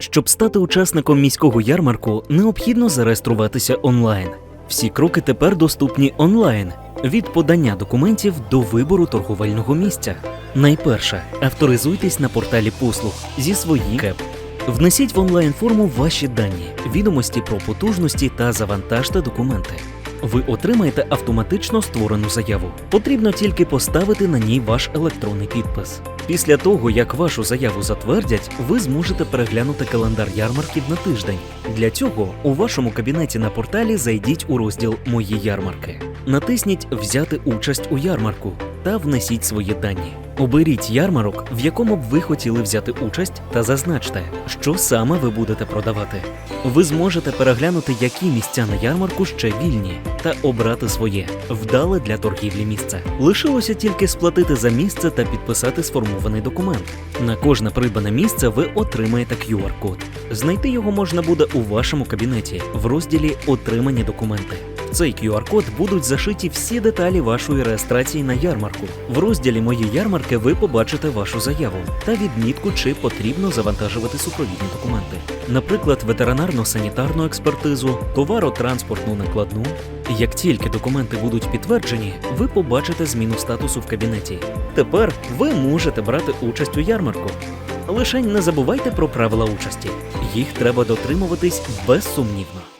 Щоб стати учасником міського ярмарку, необхідно зареєструватися онлайн. Всі кроки тепер доступні онлайн від подання документів до вибору торговельного місця. Найперше, авторизуйтесь на порталі послуг зі своїм КЕП. Внесіть в онлайн форму ваші дані, відомості про потужності та завантажте документи. Ви отримаєте автоматично створену заяву. Потрібно тільки поставити на ній ваш електронний підпис. Після того, як вашу заяву затвердять, ви зможете переглянути календар ярмарків на тиждень. Для цього у вашому кабінеті на порталі зайдіть у розділ Мої ярмарки. Натисніть Взяти участь у ярмарку та внесіть свої дані. Оберіть ярмарок, в якому б ви хотіли взяти участь, та зазначте, що саме ви будете продавати. Ви зможете переглянути, які місця на ярмарку ще вільні, та обрати своє вдале для торгівлі місце. Лишилося тільки сплатити за місце та підписати сформований документ. На кожне придбане місце ви отримаєте QR-код. Знайти його можна буде у вашому кабінеті в розділі Отримані документи. Цей QR-код будуть зашиті всі деталі вашої реєстрації на ярмарку. В розділі Мої ярмарки ви побачите вашу заяву та відмітку, чи потрібно завантажувати супровідні документи, наприклад, ветеринарно-санітарну експертизу, товаро-транспортну накладну. Як тільки документи будуть підтверджені, ви побачите зміну статусу в кабінеті. Тепер ви можете брати участь у ярмарку. Лишень не забувайте про правила участі. Їх треба дотримуватись безсумнівно.